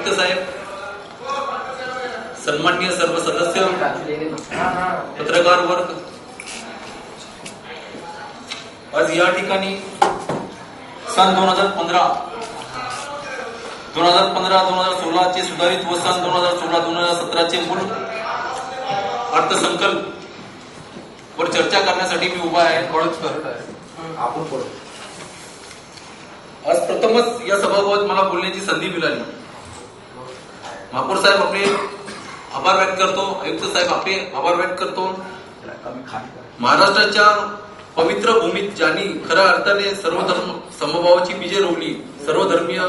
आयुक्त साहेब सन्माननीय सर्व सदस्य पत्रकार वर्ग. आज या ठिकाणी सन दोन हजार पंधरा दोन हजार पंधरा दोन हजार सोळाचे सुधारित व सन दोन हजार सोळा दोन हजार सतराचे मूळ अर्थसंकल्प वर चर्चा करण्यासाठी मी उभा आहे. आपण आज प्रथमच या सभागृहात मला बोलण्याची संधी मिळाली. महापौर साहेब आपले आभार व्यक्त करतो आयुक्त साहेब आपले आभार व्यक्त करतो. महाराष्ट्राच्या पवित्र भूमीत ज्यांनी खऱ्या अर्थाने सर्वधर्म समभावाची बीजे रोवली सर्वधर्मीय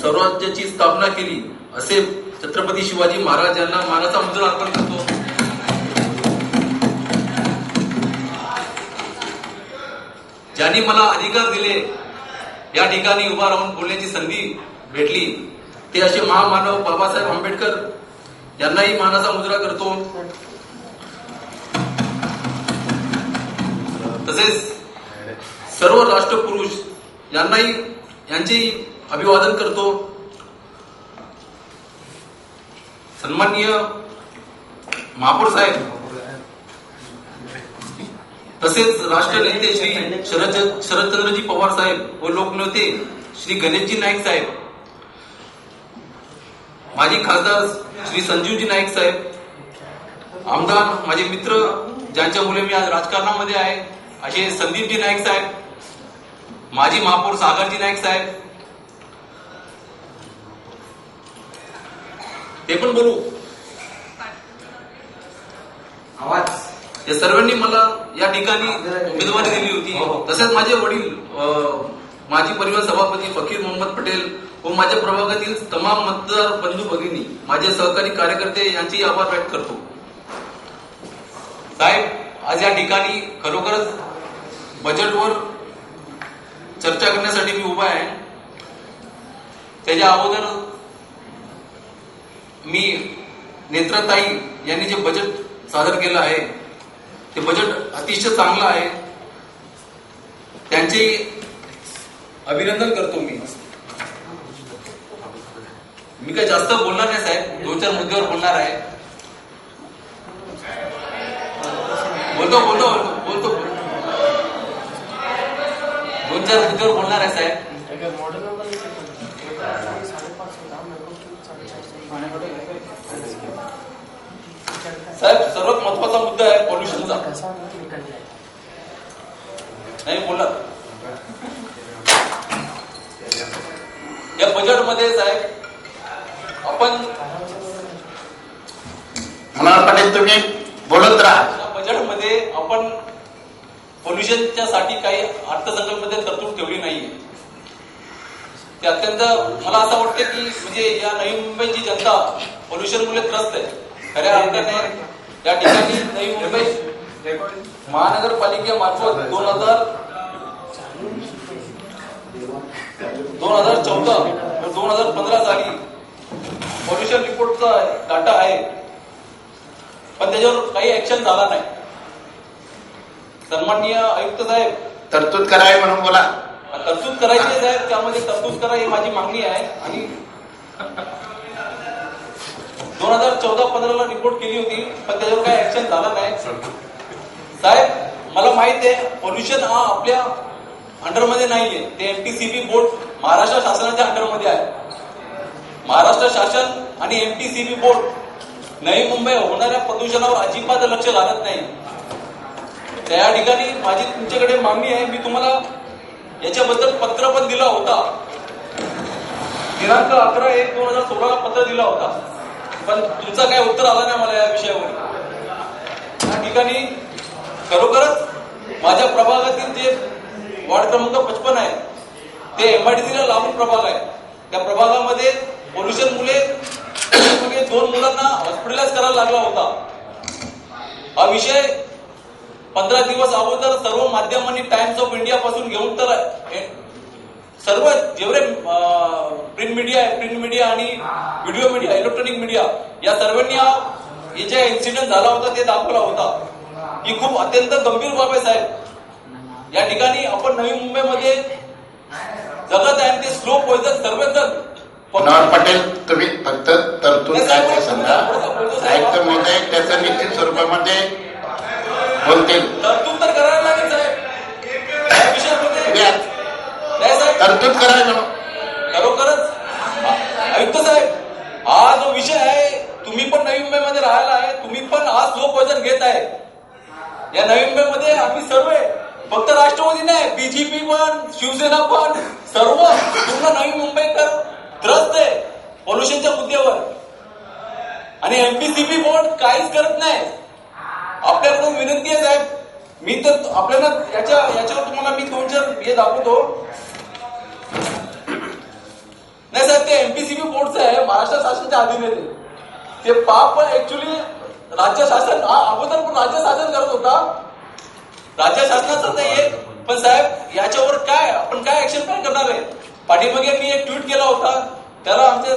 स्वराज्याची स्थापना केली असे छत्रपती शिवाजी महाराज यांना मानाचा मुद्रा अर्पण करतो. ज्यांनी मला अधिकार दिले या ठिकाणी उभा राहून बोलण्याची संधी भेटली. ते असे महामानव बाबासाहेब आंबेडकर यांनाही मानाचा मुजरा करतो. तसेच सर्व राष्ट्रपुरुष यांनाही यांचे अभिवादन करतो. सन्माननीय महापौर साहेब. तसेच राष्ट्र नेते श्री शरद शरदचंद्रजी पवार साहेब व लोकनेते श्री गणेशजी नाईक साहेब. माजी खासदार श्री संजीवजी नाईक साहेब आमदार माझे मित्र ज्यांच्यामुळे मी आज राजकारणामध्ये आहे असे संदीपजी नाईक साहेब माजी महापौर सागरजी नाईक साहेब ते पण बोलू. आवाज. या सर्वांनी मला या ठिकाणी उमेदवारी दिली होती. तसेच माझे वडील माजी परिवहन सभापती फकीर मोहम्मद पटेल व माझ्या प्रभागातील तमाम मतदार बंधू भगिनी माझे सहकारी कार्यकर्ते यांची आभार व्यक्त करतो. साहेब आज या ठिकाणी खरोखरच बजेटवर चर्चा करण्यासाठी मी उभा आहे. त्याच्या अगोदर मी नेत्रताई यांनी जे बजेट सादर केलं आहे ते बजेट अतिशय चांगलं आहे. त्यांचे अभिनंदन करतो मी. मी काय जास्त बोलणार नाही साहेब. दोन चार मुद्द्यावर बोलणार आहे. बोलतो बोलतो बोलतो दोन चार मुद्द्यावर बोलणार आहे साहेब. साहेब सर्वात महत्त्वाचा मुद्दा आहे पॉल्युशनचा नाही बोला. या बजेटमध्ये साहेब आपण पाटील तुम्ही बोलत राहा. बजेटमध्ये आपण पोल्युशनच्या साठी काही अर्थसंकल्पमध्ये तरतूद ठेवली नाहीये. ते अत्यंत मला असं वाटतं की म्हणजे या नवी मुंबईची जनता पोल्युशनमुळे त्रस्त आहे. खऱ्या अर्थाने या ठिकाणी नवी मुंबई महानगरपालिकेमार्फत दोन हजार दोन हजार चौदा दोन हजार पंधरा साली पॉल्युशन रिपोर्टचा डाटा आहे पण त्याच्यावर काही ऍक्शन झाला नाही. सन्माननीय आयुक्त साहेब. तरतूद करावी म्हणून बोला. तरतूद करायची साहेब त्यामध्ये तरतूद करा ही माझी मागणी आहे. आणि दोन हजार चौदा पंधराला रिपोर्ट केली होती पण त्याच्यावर काही ऍक्शन झाला नाही. साहेब मला माहीत आहे पॉल्युशन हा आपल्या अंडरमध्ये नाहीये. ते एमटीसीबी बोर्ड महाराष्ट्र शासनाच्या अंडरमध्ये आहे. महाराष्ट्र शासन आणि एमटीसीबी बोर्ड नवी मुंबई होणाऱ्या प्रदूषणावर अजिबात लक्ष घालत नाही. त्या ठिकाणी माझी तुमच्याकडे मागणी आहे मी तुम्हाला याच्याबद्दल पत्र पण दिला होता. दिनांक अकरा एक दोन हजार सोळाला पत्र दिला होता. पण तुमचा काही उत्तर आला नाही मला या विषयावर. या ठिकाणी खरोखरच माझ्या प्रभागातील जे वार्ड क्रमांक पचपन आहे ते एमआयडीसीला लागून प्रभाग आहे. त्या प्रभागामध्ये पोल्युशन मुले दोन मुलांना हॉस्पिटलाइज करायला लागला होता. हा विषय पंधरा दिवस अगोदर सर्व माध्यमांनी टाइम्स ऑफ इंडिया पासून घेऊन तर सर्व जेवढे प्रिंट मीडिया आहे प्रिंट मीडिया आणि व्हिडिओ मीडिया इलेक्ट्रॉनिक मीडिया या सर्वांनी हा हे जे इन्सिडेंट झाला होता ते दाखवला होता. ही खूप अत्यंत गंभीर बाब आहे साहेब. या ठिकाणी आपण नवी मुंबईमध्ये जगत आहे आणि ते स्लो पॉइझन सर्वजण मनोहर पाटील तुम्ही फक्त तरतूद काय ते सांगा. आयुक्त महोदय त्याचं निश्चित स्वरूपामध्ये बोलतील. तरतूद तर करायला खरोखरच. आयुक्त साहेब हा जो विषय आहे तुम्ही पण नवी मुंबईमध्ये राहायला आहे तुम्ही पण हा स्लोप वजन घेत आहे या नवी मुंबईमध्ये आम्ही सर्व आहे. फक्त राष्ट्रवादी नाही बीजेपी पण शिवसेना पण सर्व पूर्ण नवी मुंबईकर त्रस्त आहे. पॉल्युशनच्या मुद्द्यावर. आणि एमपीसीबी बोर्ड काहीच करत नाही. आपल्याकडून विनंती आहे साहेब. मी तर आपल्याला याच्या याच्यावर तुम्हाला मी दोन चार हे दाखवतो. नाही साहेब ते एमपीसीबी बोर्डचं आहे महाराष्ट्र शासनाच्या अधीन आहे ते. पाप ऍक्च्युली राज्य शासन अगोदर पण राज्य शासन करत होता. राज्य शासनाचं नाही पण साहेब याच्यावर काय आपण काय ऍक्शन प्लॅन करणार आहे? पाठीमागे मी एक ट्विट केला होता. त्याला आमचे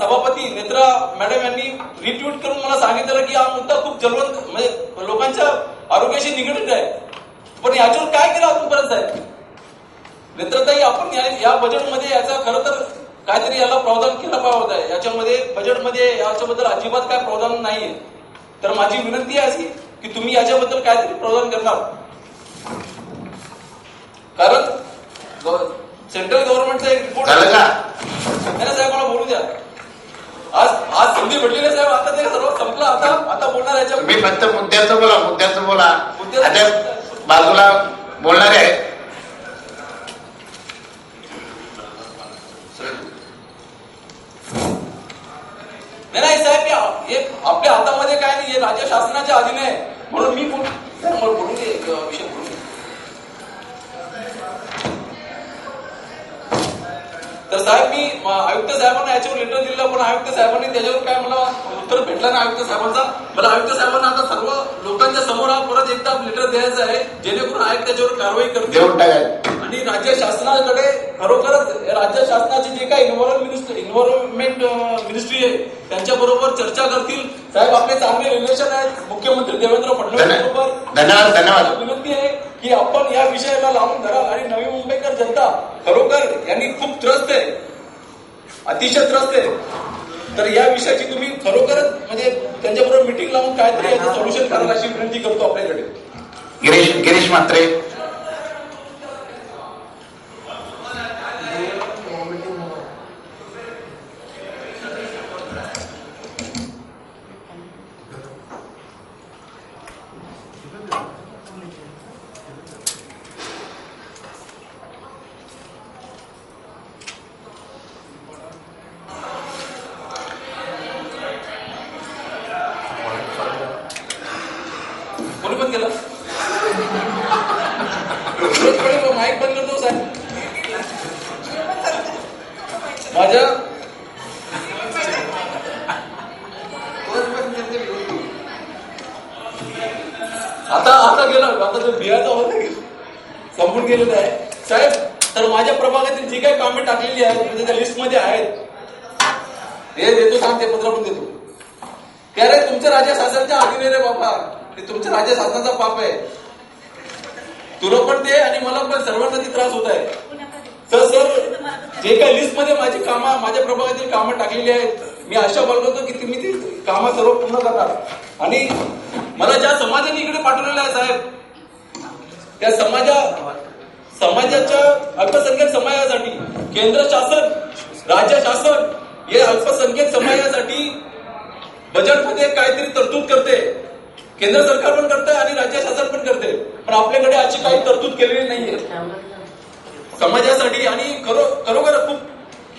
सभापती नेत्रा मॅडम यांनी रिट्विट करून मला सांगितलं की हा मुद्दा खूप जलवंत म्हणजे लोकांच्या आरोग्याशी निगडीत आहे. पण याच्यावर काय केलं अजूनपर्यंत साहेब? नेत्रताई आपण या, बजेटमध्ये याचा खरं तर काहीतरी याला प्रावधान केलं पाहिजे आहे याच्यामध्ये बजेटमध्ये याच्याबद्दल अजिबात काय प्रावधान नाहीये. तर माझी विनंती आहे अशी की तुम्ही याच्याबद्दल काहीतरी प्रावधान करणार. कारण सेंट्रल गव्हर्नमेंटचा एक रिपोर्ट झालं का? नाही ना साहेब मला बोलू द्या. आज आज संधी भेटलेली आहे साहेब. आता ते सर्व संपलं. आता आता बोलणार याच्यावर. तुम्ही फक्त मुद्द्याचं बोला मुद्द्याचं बोला. आता बाजूला बोलणारे आहेत नाही साहेब हे- आपल्या हातामध्ये काय नाही राज्य शासनाच्या अधीन आहे. म्हणून मी बोल साहेब, मला बोलू दे एक विषय तर साहेब मी आयुक्त साहेबांना याच्यावर लेटर दिलं पण आयुक्त साहेबांनी त्याच्यावर काय मला उत्तर भेटलं नाही आयुक्त साहेबांचा. मला आयुक्त साहेबांना आता सर्व लोकांच्या समोर हा परत एकदा लेटर द्यायचं आहे जेणेकरून आयुक्त त्याच्यावर कारवाई करतील. आणि राज्य शासनाकडे खरोखरच राज्य शासनाचे जे काही इन्व्हायरमेंट इन्व्हायरमेंट मिनिस्ट्री आहे त्यांच्या बरोबर चर्चा करतील. साहेब आपले चांगले रिलेशन आहेत. मुख्यमंत्री देवेंद्र फडणवीस बरोबर धन्यवाद धन्यवाद. विनंती आहे की आपण या विषयाला लावून धरा. आणि नवी मुंबईकर जनता खरोखर यांनी खूप त्रस्त आहे. अतिशय त्रस्त आहे. तर या विषयाची तुम्ही खरोखरच म्हणजे त्यांच्याबरोबर मिटिंग लावून काहीतरी याचं सोल्युशन करायला अशी विनंती करतो आपल्याकडे. गिरीश गिरीश म्हात्रे कोणी पण केलं माईक बंद करतो साहेब माझ्या आता आता गेलं आता जो बिहाचा होता संपून गेलेलं आहे. साहेब तर माझ्या प्रभागातील जी काही कामे टाकलेली आहेत म्हणजे त्या लिस्टमध्ये आहेत. हे देतो सांग ते पत्र पण देतो. ते अरे तुमच्या राज्य शासनाच्या अधीन रे बाबा ते तुमच्या राज्य शासनाचा पाप आहे. तुला पण ते आणि मला पण सर्वांना त्रास होत आहे. तर सर जे काही लिस्टमध्ये माझी कामं माझ्या प्रभागातील कामं टाकलेली आहेत मी आशा बाळगतो की तुम्ही ती कामं सर्व पूर्ण करणार. आणि मला ज्या समाजाने इकडे पाठवलेलं आहे साहेब त्या समाजा समाजाच्या अल्पसंख्याक समाजासाठी केंद्र शासन राज्य शासन हे अल्पसंख्याक समाजासाठी बजेटमध्ये काहीतरी तरतूद करते. केंद्र सरकार पण करते आणि राज्य शासन पण करते पण आपल्याकडे अशी काही तरतूद केलेली नाहीये. समाजासाठी आणि खरो खरोखर खूप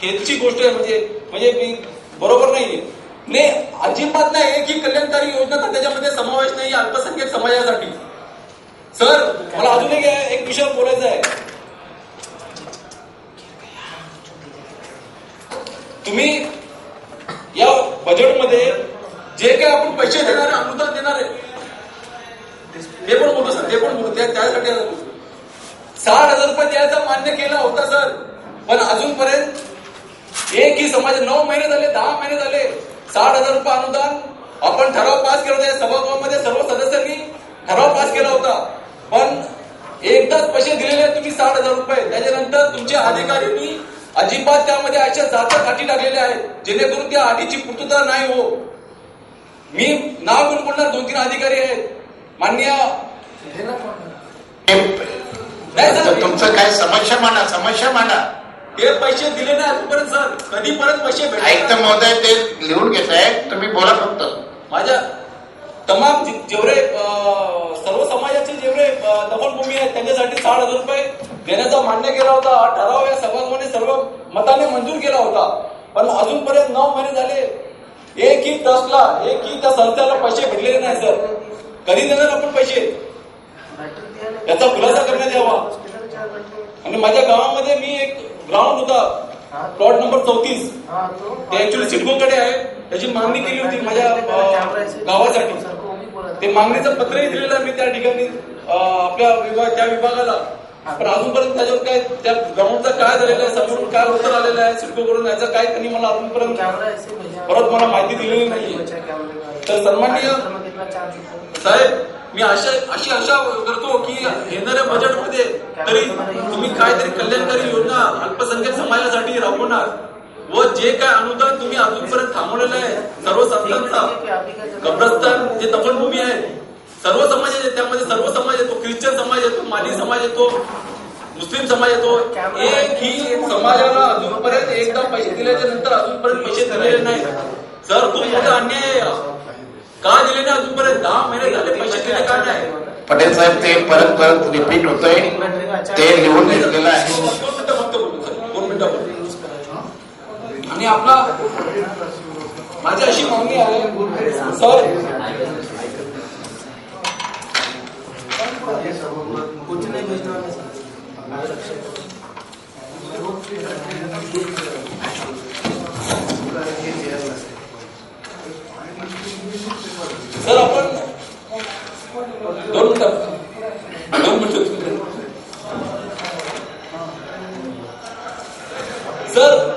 खेदची गोष्ट आहे. म्हणजे म्हणजे मी बरोबर नाहीये. ने अजिबात नाही. की कल्याणकारी योजना त्याच्यामध्ये समावेश नाही अल्पसंख्याक समाजासाठी. सर मला अजून एक विषय बोलायचा आहे तुम्ही या बजेटमध्ये जे काही आपण पैसे देणार आहे अनुदान देणार आहे ते पण बोलू सर ते पण बोलू त्यासाठी आता बोलू. साठ हजार रुपये द्यायचा मान्य केला होता सर पण अजूनपर्यंत एकही समाज नऊ महिने झाले दहा महिने झाले साठ हजार रुपये अनुदान आपण ठराव पास केला होता या सभागृहामध्ये सर्व सदस्यांनी ठराव पास केला होता पण एकदाच पैसे दिलेले आहेत तुम्ही साठ हजार रुपये. त्याच्यानंतर तुमच्या अधिकाऱ्यांनी अजिबात त्यामध्ये अशा जातात अटी टाकलेल्या आहेत जेणेकरून त्या अटीची पूर्तता नाही हो. मी नाव गुणगुणणार दोन तीन अधिकारी आहेत. मान्य तुमचं काय समस्या मांडा समस्या मांडा. ते पैसे दिले नाही अजूनपर्यंत सर. कधी परत पैसे भेटले महोदय ते लिहून घेत आहे तुम्ही बोला फक्त. माझ्या तमाम जेवढे सर्व समाजाचे जेवढे अं, दफनभूमी आहेत त्यांच्यासाठी साठ हजार रुपये देण्याचा मान्य केला होता. हा ठराव या सभागृहाने सर्व मताने मंजूर केला होता. पण अजूनपर्यंत नऊ महिने झाले. एकही ट्रस्टला एकही त्या संस्थेला पैसे भेटलेले नाही सर. कधी देणार आपण पैसे? याचा खुलासा करण्यात यावा. आणि माझ्या गावामध्ये मी एक ग्राउंड होता. प्लॉट नंबर चौतीस. ते ऍक्च्युली सिडकोकडे आहे. त्याची मागणी केली होती माझ्या गावासाठी. ते मागणीचं पत्रही दिलेलं आहे मी त्या ठिकाणी आपल्या विभाग त्या विभागाला. पण अजूनपर्यंत त्याच्यावर काय त्या ग्राउंडचं काय झालेलं आहे समोरून काय उत्तर आलेलं आहे सिडको कडून याचं काय त्यांनी मला अजूनपर्यंत परत मला माहिती दिलेली नाही तर सन्माननीय साहेब मी अशा अशी आशा करतो की येणाऱ्या बजेटमध्ये तरी तुम्ही काहीतरी कल्याणकारी योजना अल्पसंख्याक समाजासाठी राबवणार. व जे काय अनुदान तुम्ही अजूनपर्यंत थांबवलेलं आहे सर्व संतांचा कब्रस्तान जे दफनभूमी आहे सर्व समाज आहे त्यामध्ये सर्व समाज येतो ख्रिश्चन समाज येतो माली समाज येतो मुस्लिम समाज येतो एकही समाजाला अजूनपर्यंत एकदा पैसे दिल्याच्या नंतर अजूनपर्यंत पैसे दिलेले नाही सर खूप मोठा अन्याय आहे. का दिले नाही अजूनपर्यंत? दहा महिने झाले पैसे दिले का नाही? पटेल साहेब ते परत परत रिपीट होतंय. ते लिहून घेतलेलं आहे दोन मिनिटं फक्त बोलतो सर दोन मिनिटं बोलतो आणि आपला माझी अशी मागणी आहे. सर. सर सर आपण दोन मिनिटं. दोन मिनिटं सर